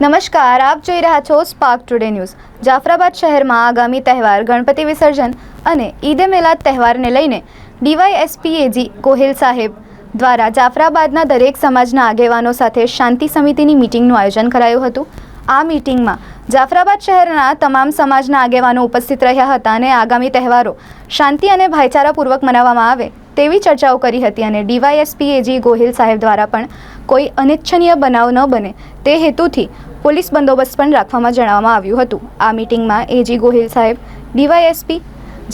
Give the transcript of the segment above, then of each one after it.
નમસ્કાર, આપ જોઈ રહ્યા છો સ્પાર્ક ટુડે ન્યૂઝ જાફરાબાદ શહેરમાં આગામી તહેવાર ગણપતિ વિસર્જન અને ઈદે મિલાદ તહેવારને લઈને ડીવાયએસપીએજી ગોહિલ સાહેબ દ્વારા જાફરાબાદના દરેક સમાજના આગેવાનો સાથે શાંતિ સમિતિની મિટિંગનું આયોજન કરાયું હતું. આ મિટિંગમાં જાફરાબાદ શહેરના તમામ સમાજના આગેવાનો ઉપસ્થિત રહ્યા હતા અને આગામી તહેવારો શાંતિ અને ભાઈચારાપૂર્વક મનાવવામાં આવે તેવી ચર્ચાઓ કરી હતી અને ડીવાયએસપીએજી ગોહિલ સાહેબ દ્વારા પણ કોઈ અનિચ્છનીય બનાવ ન બને તે હેતુથી પોલીસ બંદોબસ્ત પણ રાખવામાં જણાવવામાં આવ્યું હતું. આ મિટિંગમાં એજી ગોહિલ સાહેબ, DYSP,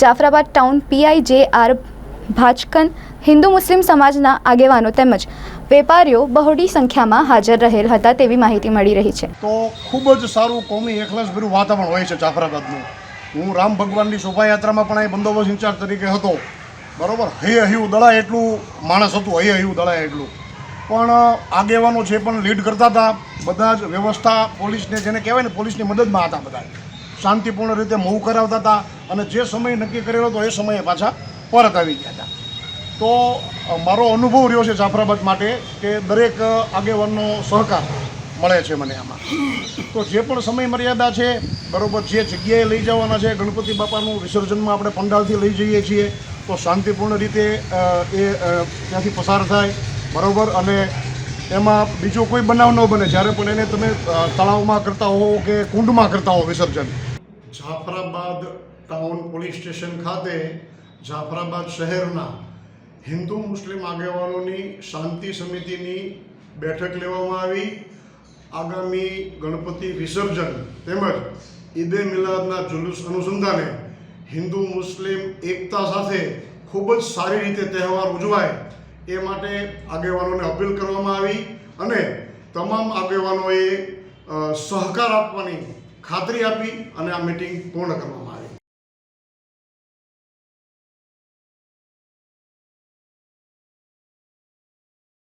Jafrabad town PI J R Bhajkan, Hindu Muslim સમાજના આગેવાનો તેમજ વેપારીઓ બહોળી સંખ્યામાં હાજર રહેલ હતા તેવી માહિતી મળી રહી છે. તો ખૂબ જ સારું કોમી એકલાસભર્યું વાતાવરણ હોય છે જાફરાબાદનું. હું રામ ભગવાનની શોભાયાત્રામાં પણ અહીં બંદોબસ્ત ઇન્ચાર્જ તરીકે હતો. બરાબર? હૈયે હૈયું દળાય એટલું માણસ હતું હૈયે હૈયું દળાય એટલું. પણ આગેવાનો છે પણ લીડ કરતા હતા, બધા જ વ્યવસ્થા પોલીસને જેને કહેવાય ને, પોલીસની મદદમાં હતા બધા. શાંતિપૂર્ણ રીતે મૂવ કરાવતા હતા અને જે સમય નક્કી કરેલો હતો એ સમયે પાછા પરત આવી ગયા હતા. તો મારો અનુભવ રહ્યો છે જાફરાબાદ માટે કે દરેક આગેવાનનો સહકાર મળે છે મને આમાં. તો જે પણ સમય મર્યાદા છે, બરોબર, જે જગ્યાએ લઈ જવાના છે, ગણપતિ બાપાનું વિસર્જનમાં આપણે પંડાલથી લઈ જઈએ છીએ, તો શાંતિપૂર્ણ રીતે એ ત્યાંથી પસાર થાય બરોબર? અને એમાં બીજો કોઈ બનાવ ન બને. જ્યારે પણ એને તમે તળાવમાં કરતા હો કે કુંડમાં કરતા હો વિસર્જન. જાફરાબાદ ટાઉન પોલીસ સ્ટેશન ખાતે જાફરાબાદ શહેરના હિન્દુ મુસ્લિમ આગેવાનોની શાંતિ સમિતિની બેઠક લેવામાં આવી. આગામી ગણપતિ વિસર્જન તેમજ ઈદે મિલાદના જુલુસ અનુસંધાને હિન્દુ મુસ્લિમ એકતા સાથે ખૂબ જ સારી રીતે તહેવાર ઉજવાય એ માટે આગેવાનોને અપીલ કરવામાં આવી અને તમામ આગેવાનોએ સહકાર આપવાની ખાતરી આપી અને આ મિટિંગ પૂર્ણ કરવામાં આવી.